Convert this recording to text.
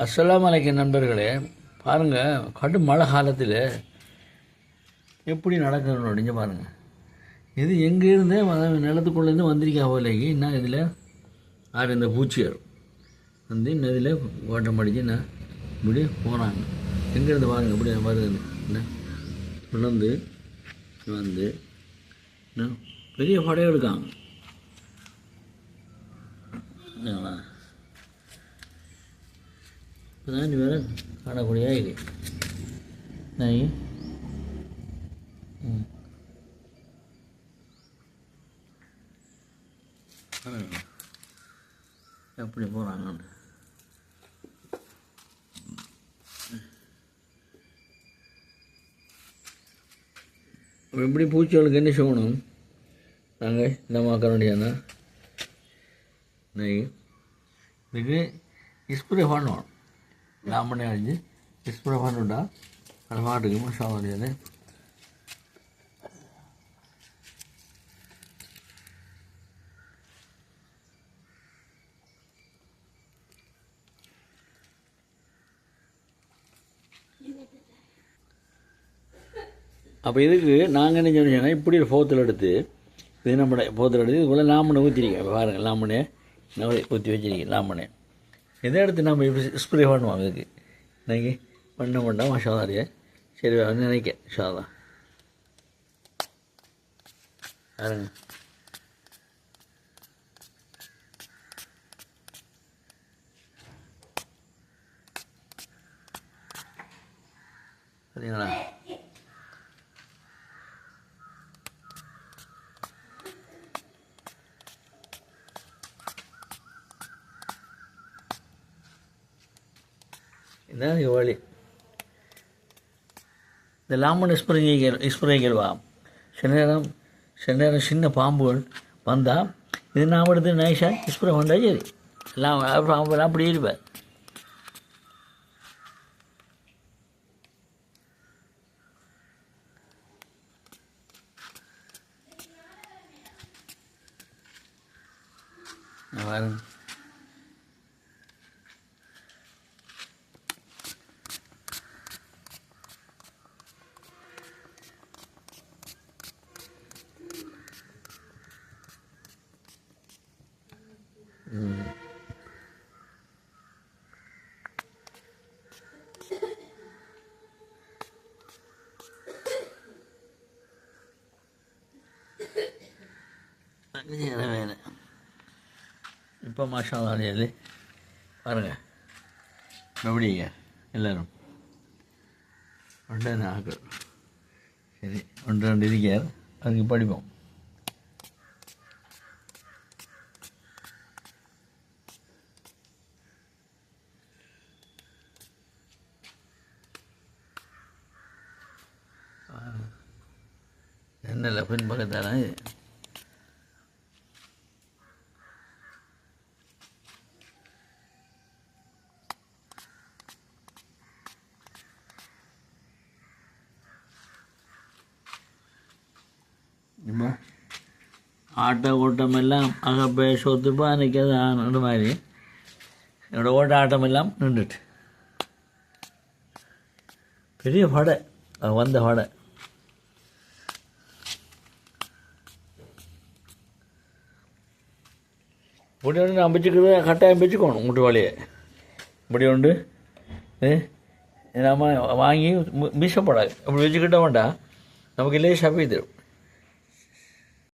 அஸ்லாம் அலைக்கும் நண்பர்களே பாருங்கள் கடும் மழை காலத்தில் எப்படி நடக்கணும் அப்படின்னு பாருங்கள் இது எங்கேருந்தே நிலத்துக்குள்ளேருந்து வந்திருக்கா போலேக்கு என்ன இதில்? ஆறு இந்த பூச்சியர் வந்து இன்னும் இதில் ஓட்டம் அடித்து என்ன இப்படி போகிறாங்க எங்கேருந்து பாருங்கள் இப்படி வருது என்ன? விழுந்து வந்து என்ன? பெரிய படம் எடுக்காங்க என்னங்களா இப்போதான் வேறு காணக்கூடிய இது. நாய். ம். எப்படி போகிறாங்க எப்படி பூச்சிகளுக்கு என்ன செய்யணும்? நாங்கள் இந்த மாக்க வேண்டியதுனா நெய். இதுக்கு ஸ்ப்ரே பண்ணணும். ලාම්බන ඇල්ජි ඉස්ප්‍රහණුඩා කළමාටගම ශාවරයද அப்போ இதுக்கு நாங்கள் என்ன சொன்னோம்னா இப்படி ஒரு ஃபோத்தில் எடுத்து இது நம்மளோட ஃபோத்தில் எடுத்து இதுக்குள்ளே லாமனை ஊற்றிருக்கேன் பாருங்கள் லாமனே ஊற்றி வச்சிருக்கேன் லாமனே எதை எடுத்து நம்ம இப்படி ஸ்ப்ரே பண்ணுவோம் அதுக்கு இன்னைக்கு பண்ண மாட்டோம் மஷாதாரியா சரி வந்து நினைக்க ஷாதா பாருங்க. சரிங்களா இதுதான் இங்கே இந்த லாமன் ஸ்ப்ரேகள் ஸ்ப்ரேகள் வா சில நேரம் சில நேரம் சின்ன பாம்புகள் வந்தால் இது நாம் எடுத்து நைஷா ஸ்ப்ரே வந்தால் சரி. எல்லாம் பாம்பு அப்படி இருப்பேன். பாருங்க வேலை வேலை. இப்போ மாஷா அலையாது பாருங்க. எப்படிங்க எல்லாரும். ஒன்று ஆக்கள் சரி ஒன்று ரெண்டு இருக்கார் அதுக்கு படிப்போம். என்னல பின்பக்கத்தான இது இப்போ ஆட்ட ஓட்டமெல்லாம் அகப்பே சொத்துப்பா நிற்கிறது ஆனது மாதிரி என்னோட ஓட்ட ஆட்டமெல்லாம் நின்றுட்டு பெரிய படை வந்த படை இப்படி ஒன்று நான் வச்சுக்கிறது கட்டாயம் வச்சுக்கணும் முட்டு வழியை இப்படி உண்டு நம்ம வாங்கி மீசப்படாது அப்படி வச்சுக்கிட்ட வேண்டாம் நமக்கு இல்லையே சபை தரும்